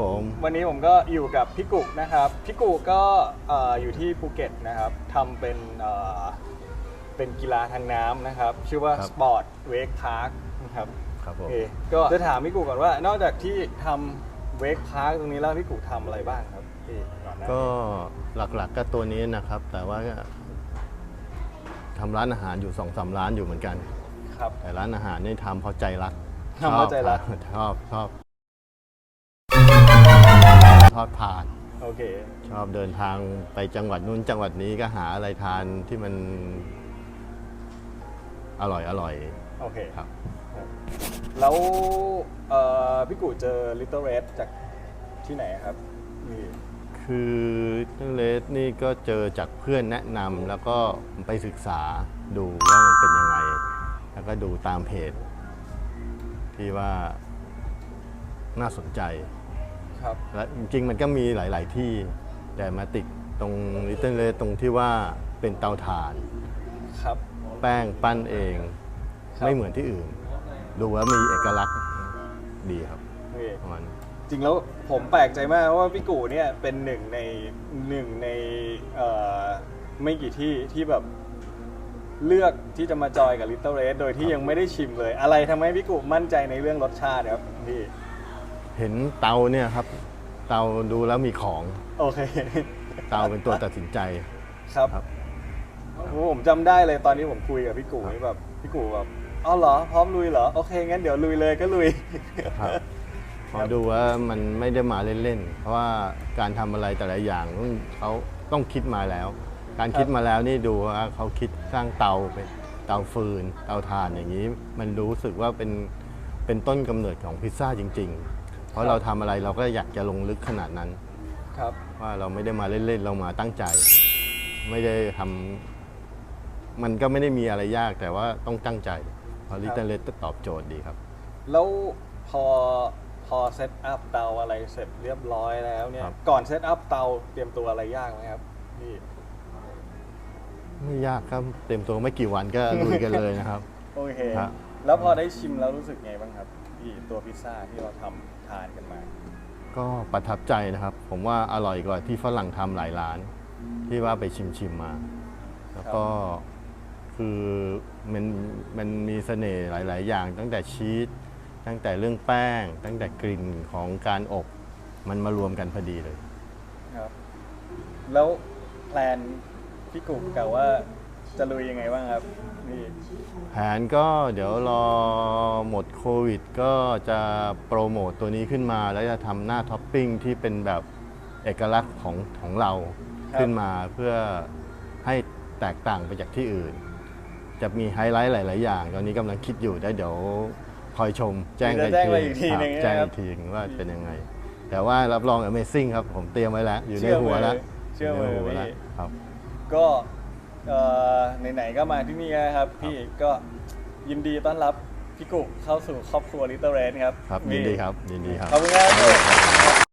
ผม วันนี้ผมก็อยู่กับพี่กุกนะครับพี่กุกก็เอ่ออยู่ที่ภูเก็ตนะครับทำเป็นเอ่อเป็นกีฬาทางน้ำนะครับ ชื่อว่าครับ Sport Wake Park นะครับครับผโอมเคก็จะถามพี่กุกก่อนว่านอกจากที่ทำ Wake Park ตรงนี้แล้วพี่กุกทำอะไรบ้างครับพี่ก่อนหน้าก็หลักๆก็ตัวนี้นะครับ แต่ว่าก็ทำร้านอาหารอยู่สองสามร้านอยู่เหมือนกัน ครับ แต่ร้านอาหารนี่ทำเพราะใจรักทำเพราะใจรักชอบชอบ ทอดผ่าน โอเค ชอบเดินทางไปจังหวัดนู้นจังหวัดนี้ก็หาอะไรทานที่มัน อร่อยอร่อยโอเคครับ แล้วเอ่อพี่กุกเจอ Little Red จากที่ไหนครับนี่คือเลสนี่ก็เจอจากเพื่อนแนะนำแล้วก็ไปศึกษาดูว่ามันเป็นยังไง แล้วก็ดูตามเพจที่ว่าน่าสนใจ ครับและจริงๆมันก็มีหลาย ๆ ที่ แต่มาติดตรงลิตเติ้ลเลสตรงที่ว่าเป็นเตาถ่าน ครับ แป้งปั้นเอง ครับ ไม่เหมือนที่อื่น ดูแล้วมีเอกลักษณ์ดีครับโอเคประมาณจริงแล้วผมแปลกใจมากว่าพี่กูเนี่ยเป็นหนึ่งในหนึ่งในเอ่อไม่กี่ที่ที่แบบเลือกที่จะมาจอยกับ Little Red โดยที่ยังไม่ได้ชิมเลย อะไรทำให้พี่กูมั่นใจในเรื่องรสชาติครับพี่ เห็นเตาเนี่ยครับ เตาดูแล้วมีของ โอเค เตาเป็นตัวตัดสินใจ ครับครับ โอ้โหผมจำได้เลยตอนที่ผมคุยกับพี่กูนี่แบบพี่กูแบบอ๋อเหรอ พร้อมลุยเหรอ โอเค งั้นเดี๋ยวลุยเลยก็ลุย ครับ พอดูว่ามันไม่ได้มาเล่นๆ เพราะว่าการทำอะไรแต่ละอย่างต้องเขาต้องคิดมาแล้ว การคิดมาแล้วนี่ดูว่าเขาคิดสร้างเตาเป็นเตาฟืน เตาถ่านอย่างนี้ มันรู้สึกว่าเป็นเป็นต้นกำเนิดของพิซซ่าจริง ๆ เพราะเราทำอะไรเราก็อยากจะลงลึกขนาดนั้น ครับ ว่าเราไม่ได้มาเล่นๆ เรามาตั้งใจ ไม่ได้ทำมันก็ไม่ได้มีอะไรยากแต่ว่าต้องตั้งใจเพราะลิตเติ้ลเลตตอบโจทย์ดีครับ แล้วพอพอเซตอัพเตาอะไรเสร็จเรียบร้อยแล้วเนี่ยครับ ก่อนเซตอัพเตาเตรียมตัวอะไรยากไหมครับพี่ไม่ยากครับเต็มตัวไม่กี่วันก็ลุยกันเลยนะครับ โอเค ครับ แล้วพอได้ชิมแล้วรู้สึกไงบ้างครับพี่ตัวพิซซ่าที่เราทำ ทานกันมา ก็ประทับใจนะครับ ผมว่าอร่อยกว่าที่ฝรั่งทำหลายร้าน ที่ว่าไปชิมชิมๆมา แล้วก็คือมันมันมีเสน่ห์หลาย ๆ อย่าง ตั้งแต่ชีสตั้งแต่เรื่องแป้ง ตั้งแต่กลิ่นของการอบ มันมารวมกันพอดีเลยครับ แล้วแพลนพี่กุ๊กกะว่า จะลุยยังไงบ้างครับพี่แผนก็เดี๋ยวรอหมดโควิด ก็จะโปรโมตตัวนี้ขึ้นมา แล้วจะทำหน้าท็อปปิ้งที่เป็นแบบเอกลักษณ์ของของเราขึ้นมาเพื่อให้แตกต่างไปจากที่อื่น จะมีไฮไลท์หลาย ๆ อย่าง ตอนนี้กำลังคิดอยู่ได้เดี๋ยวคอยชม แจ้งกันจะแจ้งมาอีกทีครับหนึ่งแจ้งนะครับอีกทีว่าเป็นยังไง แต่ว่ารับรอง Amazing ครับ ผมเตรียมไว้แล้ว อยู่ในเชื่อหัวแล้วมือเชื่อมือในหัวแล้วพี่ครับก็เอ่อ ไหนๆก็มาที่นี่แล้วครับ พี่ก็ยินดีต้อนรับพี่กุ๊กเข้าสู่ครอบครัว Little Red ครับ ครับพี่ยินดีครับ ยินดีครับ ขอบคุณครับ